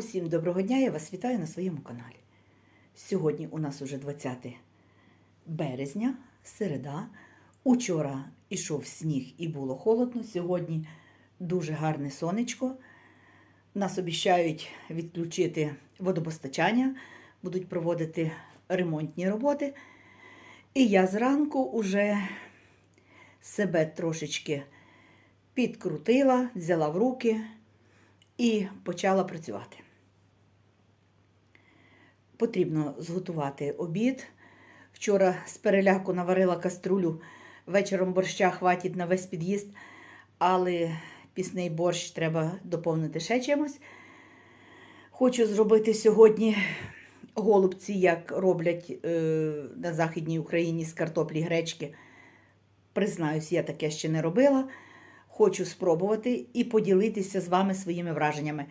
Усім доброго дня, я вас вітаю на своєму каналі. Сьогодні у нас уже 20 березня, середа. Учора ішов сніг і було холодно. Сьогодні дуже гарне сонечко. Нас обіцяють відключити водопостачання, будуть проводити ремонтні роботи. І я зранку уже себе трошечки підкрутила, взяла в руки і почала працювати. Потрібно зготувати обід. Вчора з переляку наварила каструлю, вечором борща хватить на весь під'їзд, але пісний борщ треба доповнити ще чимось. Хочу зробити сьогодні голубці, як роблять е, на Західній Україні з картоплі гречки. Признаюсь, я таке ще не робила. Хочу спробувати і поділитися з вами своїми враженнями.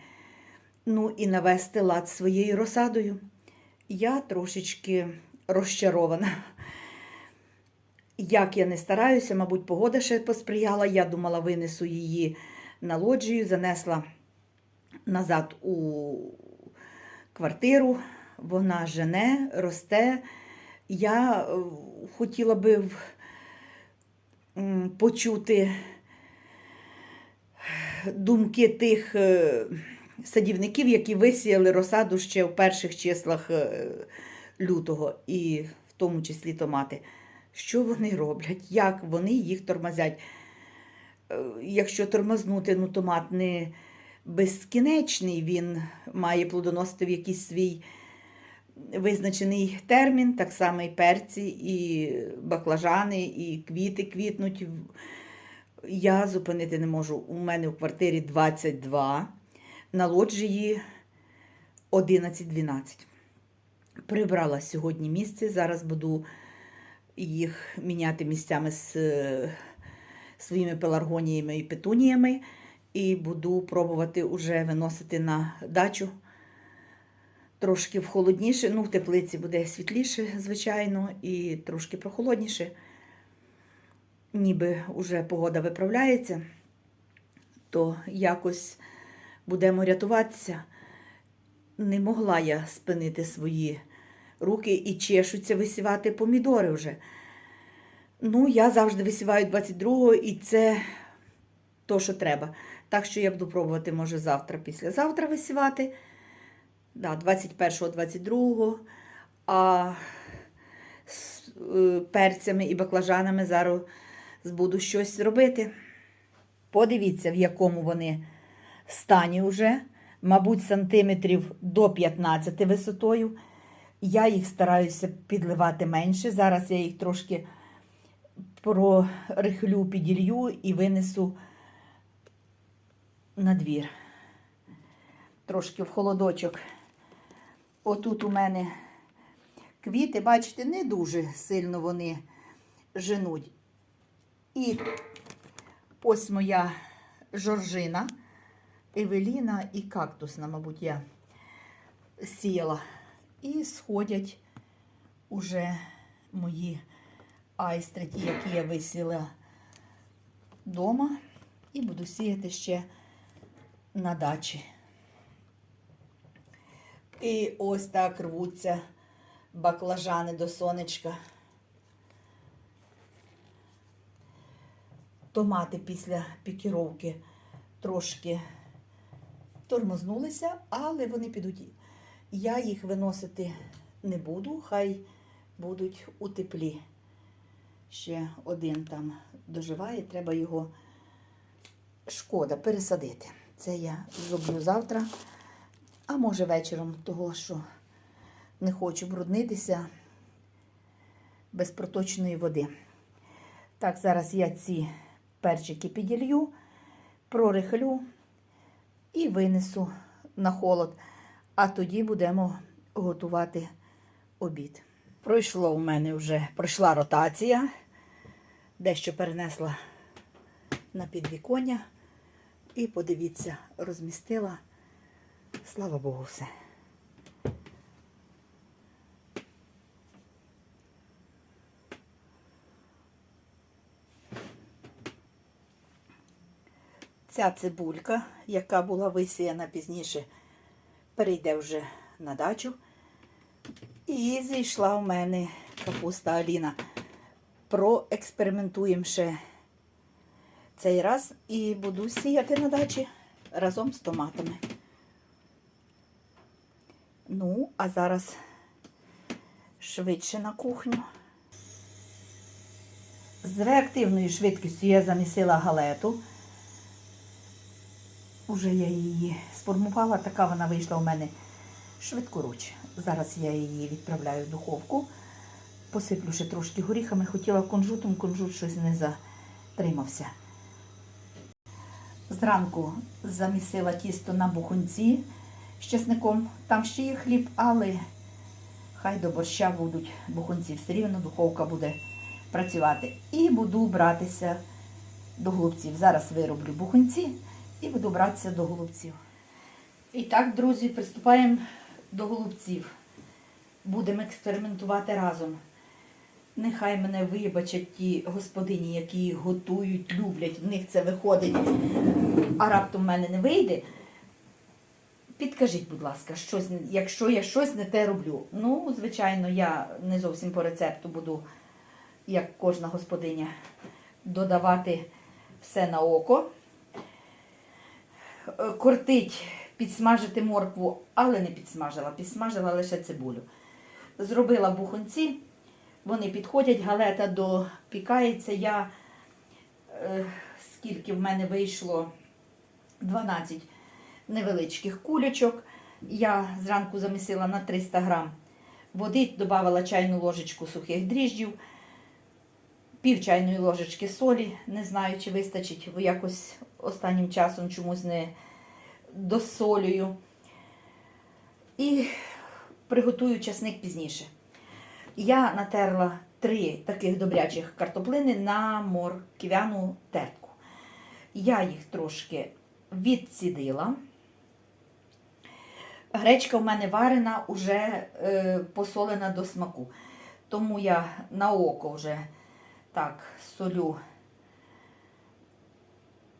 Ну і навести лад своєю розсадою. Я трошечки розчарована. Як я не стараюся, мабуть, погода ще посприяла. Я думала, винесу її на лоджію, занесла назад у квартиру. Вона жене, росте. Я е, хотіла би почути думки тих е, садівників, які висіяли розсаду ще в перших числах е, лютого, і в тому числі томати. Що вони роблять? Як вони їх тормозять? Е, Якщо тормознути, ну томат не безкінечний, він має плодоносити в якийсь свій визначений термін, так само і перці, і баклажани, і квіти квітнуть. Я зупинити не можу. У мене в квартирі 22, на лоджії 11-12. Прибрала сьогодні місце. Зараз буду їх міняти місцями з е, своїми пеларгоніями і петуніями. І буду пробувати уже виносити на дачу. Трошки в холодніше, ну в теплиці буде світліше, звичайно, і трошки прохолодніше ніби вже погода виправляється, то якось будемо рятуватися. Не могла я спинити свої руки і чешуться висівати помідори вже. Ну, я завжди висіваю 22-го, і це то, що треба. Так що я буду пробувати, може, завтра, післязавтра висівати. Да, 21-го, 22-го. А з е, перцями і баклажанами зараз буду щось робити. Подивіться, в якому вони стані вже. Мабуть, сантиметрів до 15 висотою. Я їх стараюся підливати менше. Зараз я їх трошки прорихлю, піділью і винесу на двір. Трошки в холодочок. Отут у мене квіти, бачите, не дуже сильно вони женуть. І ось моя жоржина, Евеліна і кактусна, мабуть, я сіяла. І сходять уже мої айстри, які я висіла вдома. І буду сіяти ще на дачі. І ось так рвуться баклажани до сонечка. Томати після пікіровки трошки тормознулися, але вони підуть. Я їх виносити не буду, хай будуть у теплі. Ще один там доживає, треба його шкода пересадити. Це я зроблю завтра, а може вечором, того що не хочу бруднитися без проточної води. Так, зараз я ці перчики піділью, прорихлю і винесу на холод. А тоді будемо готувати обід. Пройшло у мене вже пройшла ротація. Дещо перенесла на підвіконня. І подивіться, розмістила. Слава Богу, все. Ця цибулька, яка була висіяна пізніше перейде вже на дачу. І зійшла в мене капуста Аліна. Проекспериментуємо ще цей раз і буду сіяти на дачі разом з томатами. Ну, а зараз швидше на кухню. З реактивною швидкістю я замісила галету. Уже я її сформувала, така вона вийшла у мене швидкоруч. Зараз я її відправляю в духовку. Посиплю ще трошки горіхами. Хотіла кунжутом, кунжут щось не затримався. Зранку замісила тісто на бухунці з чесником. Там ще є хліб, але хай до борща будуть бухунці. Все рівно духовка буде працювати. І буду братися до голубців. Зараз вироблю бухунці і буду братися до голубців. І так, друзі, приступаємо до голубців. Будемо експериментувати разом. Нехай мене вибачать ті господині, які готують, люблять, в них це виходить, а раптом в мене не вийде. Підкажіть, будь ласка, щось, якщо я щось не те роблю. Ну, звичайно, я не зовсім по рецепту буду, як кожна господиня, додавати все на око. Е, Кортить, підсмажити моркву, але не підсмажила, підсмажила лише цибулю. Зробила бухонці, вони підходять, галета допікається. Я, е, скільки в мене вийшло 12 невеличких кулечок. Я зранку замісила на 300 грам води, додавала чайну ложечку сухих дріжджів, пів чайної ложечки солі. Не знаю, чи вистачить, бо якось останнім часом чомусь не досолюю. І приготую часник пізніше. Я натерла три таких добрячих картоплини на морквяну тертку. Я їх трошки відсідила. Гречка в мене варена, уже е, посолена до смаку. Тому я на око вже так солю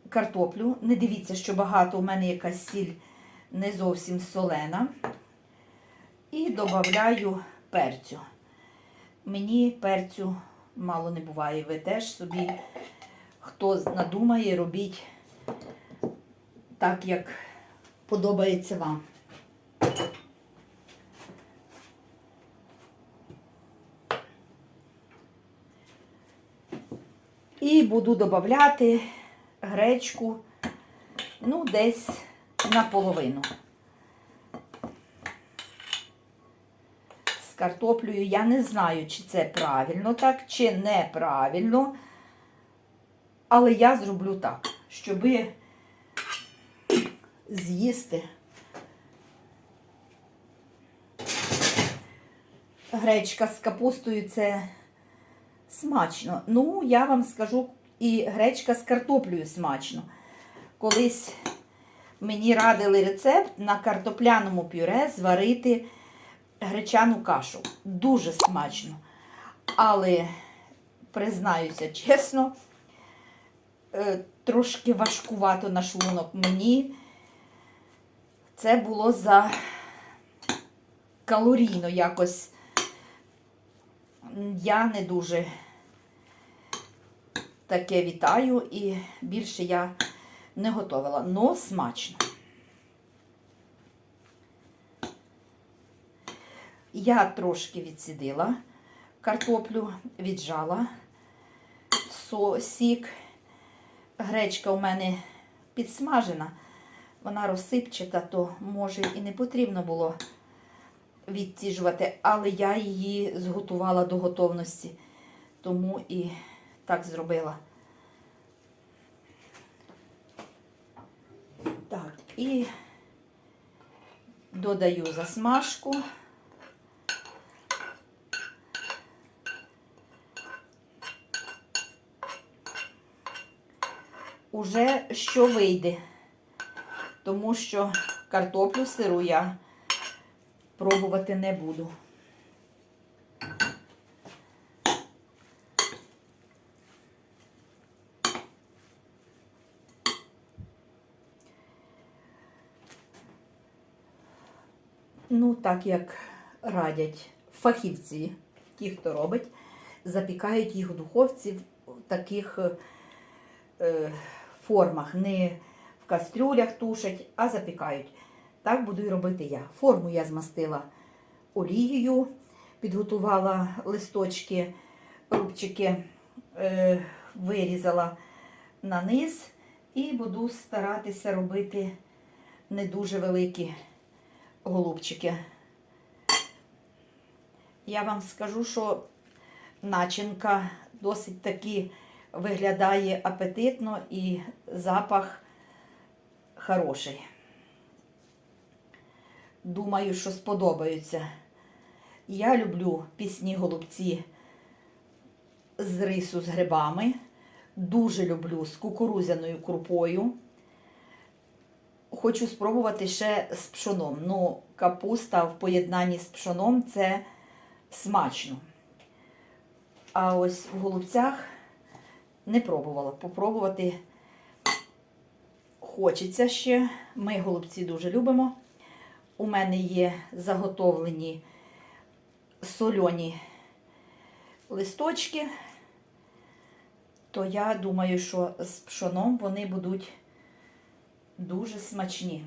картоплю. Не дивіться, що багато у мене якась сіль не зовсім солена. І додаю перцю. Мені перцю мало не буває. Ви теж собі, хто надумає, робіть так, як подобається вам. І буду додати гречку, ну, десь наполовину. З картоплею я не знаю, чи це правильно так, чи неправильно. Але я зроблю так, щоби з'їсти гречка з капустою це смачно. Ну, я вам скажу, і гречка з картоплею смачно. Колись мені радили рецепт на картопляному пюре зварити гречану кашу. Дуже смачно. Але, признаюся чесно, е, трошки важкувато на шлунок мені. Це було за калорійно якось. Я не дуже таке вітаю і більше я не готувала, но смачно. Я трошки відсідила картоплю, віджала сік. Гречка у мене підсмажена, вона розсипчата, то може і не потрібно було відтіжувати, але я її зготувала до готовності, тому і так зробила. Так, і додаю засмажку. Уже що вийде, тому що картоплю сиру я пробувати не буду. Ну, так як радять фахівці, ті, хто робить, запікають їх у духовці в таких е, формах. Не в кастрюлях тушать, а запікають. Так буду і робити я. Форму я змастила олією, підготувала листочки, рубчики, е, вирізала на низ і буду старатися робити не дуже великі голубчики. Я вам скажу, що начинка досить таки виглядає апетитно і запах хороший. Думаю, що сподобаються. Я люблю пісні голубці з рису з грибами. Дуже люблю з кукурузяною крупою. Хочу спробувати ще з пшоном. Ну, капуста в поєднанні з пшоном це смачно. А ось в голубцях не пробувала. Попробувати хочеться ще. Ми голубці дуже любимо. У мене є заготовлені сольоні листочки, то я думаю, що з пшоном вони будуть дуже смачні.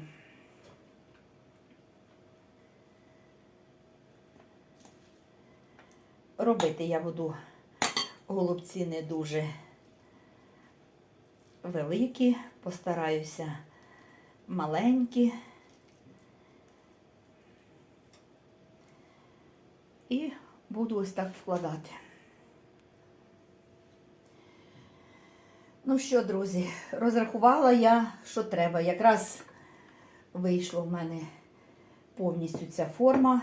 Робити я буду голубці не дуже великі, постараюся маленькі. І буду ось так вкладати. Ну що, друзі, розрахувала я, що треба. Якраз вийшло в мене повністю ця форма.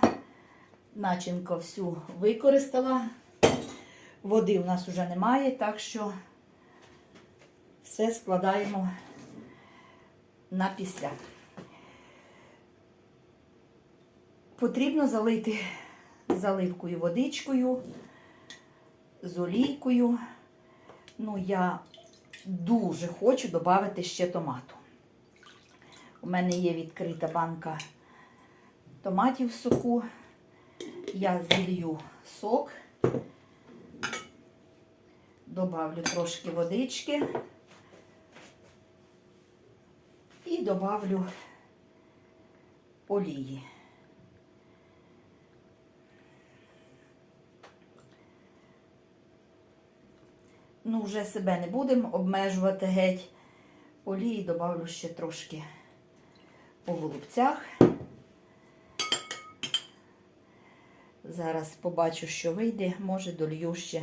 Начинку всю використала. Води в нас вже немає, так що все складаємо на після. Потрібно залити заливкою водичкою, з олійкою. Ну, я дуже хочу додати ще томату. У мене є відкрита банка томатів в соку. Я зілью сок, добавлю трошки водички і добавлю олії. Ну, вже себе не будемо обмежувати геть. Олії добавлю ще трошки по голубцях. Зараз побачу, що вийде, може долью ще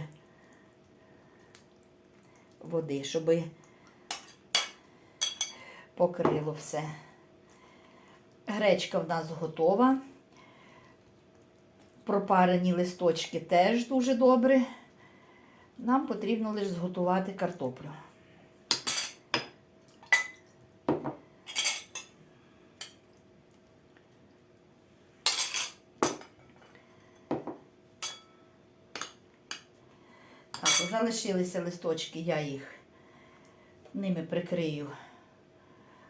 води, щоб покрило все. Гречка в нас готова. Пропарені листочки теж дуже добре. Нам потрібно лише зготувати картоплю. Так, залишилися листочки, я їх ними прикрию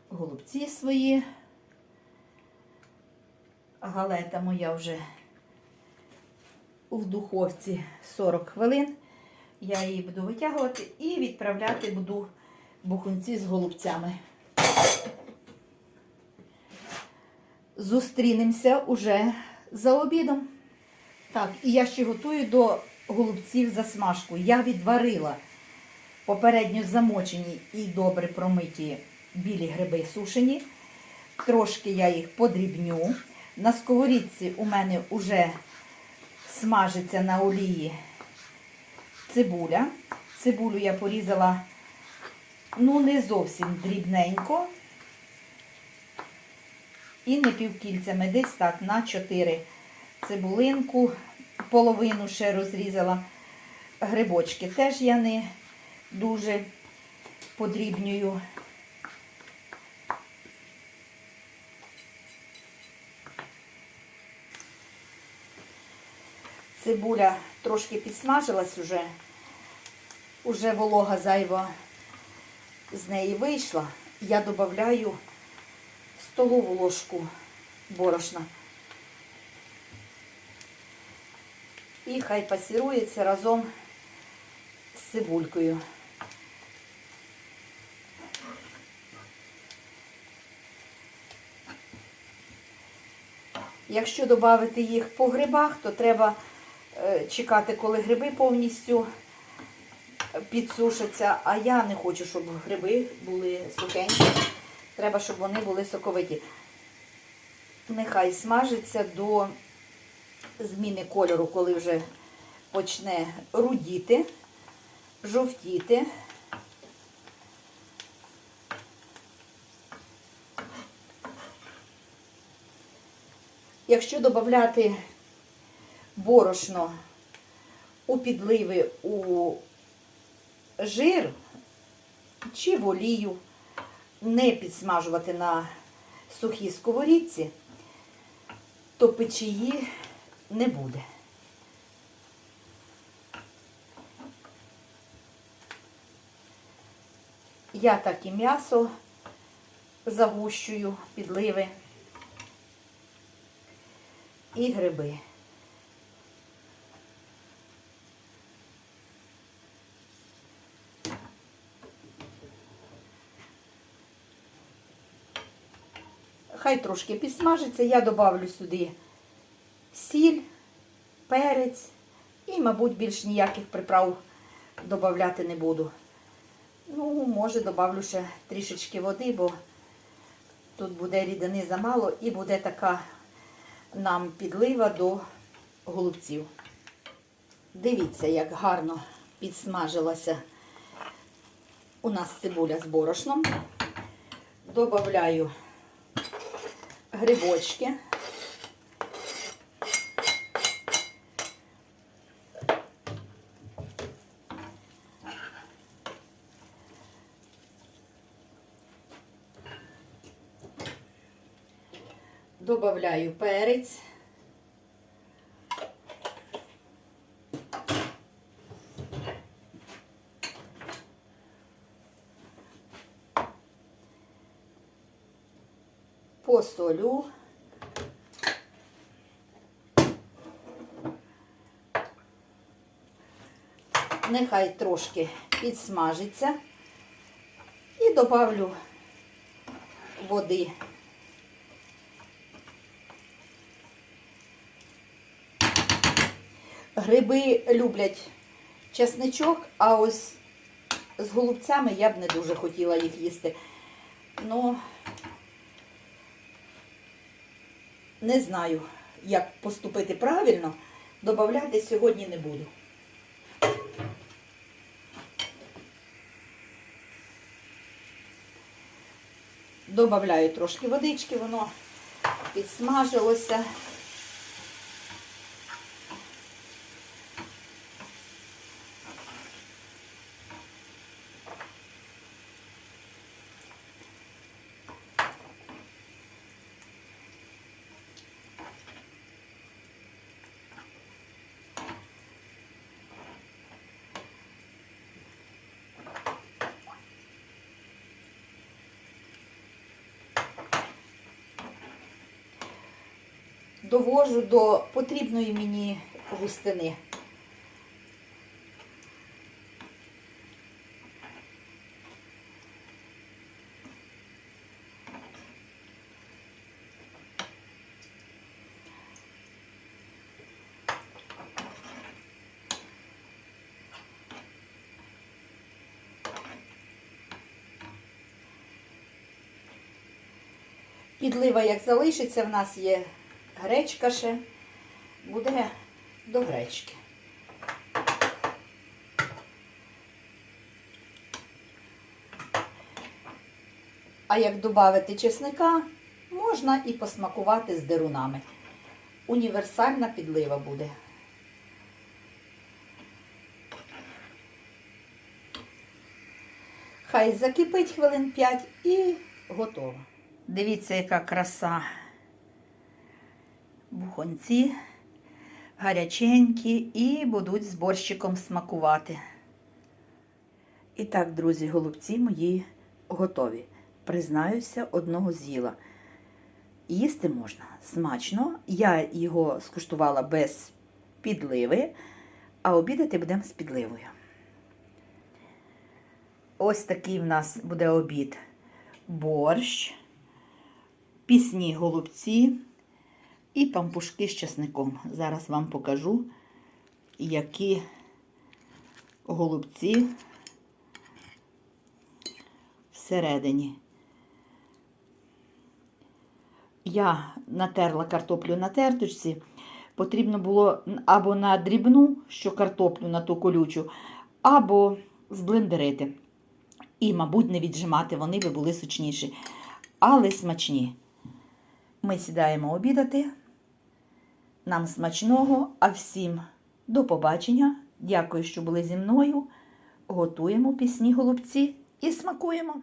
голубці свої. Галета моя вже в духовці 40 хвилин. Я її буду витягувати і відправляти буду бухунці з голубцями. Зустрінемося уже за обідом. Так, і я ще готую до голубців засмажку. Я відварила попередньо замочені і добре промиті білі гриби сушені. Трошки я їх подрібню. На сковорідці у мене вже смажиться на олії цибуля. Цибулю я порізала, ну, не зовсім дрібненько. І не півкільцями, десь так, на 4 цибулинку, половину ще розрізала. Грибочки теж я не дуже подрібнюю. Цибуля трошки підсмажилась уже, уже волога зайва з неї вийшла. Я додаю столову ложку борошна. І хай пасірується разом з цибулькою. Якщо додати їх по грибах, то треба е, чекати, коли гриби повністю підсушаться. А я не хочу, щоб гриби були сухенькі. Треба, щоб вони були соковиті. Нехай смажиться до зміни кольору, коли вже почне рудіти, жовтіти. Якщо додати борошно у підливи у жир чи в олію, не підсмажувати на сухій сковорідці, то печії не буде. Я так і м'ясо загущую, підливи і гриби. Хай трошки підсмажиться, я добавлю сюди сіль, перець і, мабуть, більш ніяких приправ додавати не буду. Ну, може, добавлю ще трішечки води, бо тут буде рідини замало і буде така нам підлива до голубців. Дивіться, як гарно підсмажилася у нас цибуля з борошном. Добавляю грибочки. Добавляю перець. Посолю. Нехай трошки підсмажиться і добавлю води. Гриби люблять чесничок, а ось з голубцями я б не дуже хотіла їх їсти. Ну, не знаю, як поступити правильно, додати сьогодні не буду. Добавляю трошки водички, воно підсмажилося. Довожу до потрібної мені густини. Підлива, як залишиться, в нас є гречка ще, буде до гречки. А як додати чесника, можна і посмакувати з дерунами. Універсальна підлива буде. Хай закипить хвилин 5 і готово. Дивіться, яка краса. Бухонці гаряченькі і будуть з борщиком смакувати. І так, друзі, голубці мої готові. Признаюся, одного з'їла. Їсти можна смачно. Я його скуштувала без підливи, а обідати будемо з підливою. Ось такий в нас буде обід. Борщ, пісні голубці і пампушки з часником. Зараз вам покажу, які голубці всередині. Я натерла картоплю на терточці. Потрібно було або на дрібну, що картоплю на ту колючу, або зблендерити. І, мабуть, не віджимати, вони би були сочніші, але смачні. Ми сідаємо обідати. Нам смачного, а всім до побачення. Дякую, що були зі мною. Готуємо пісні голубці і смакуємо.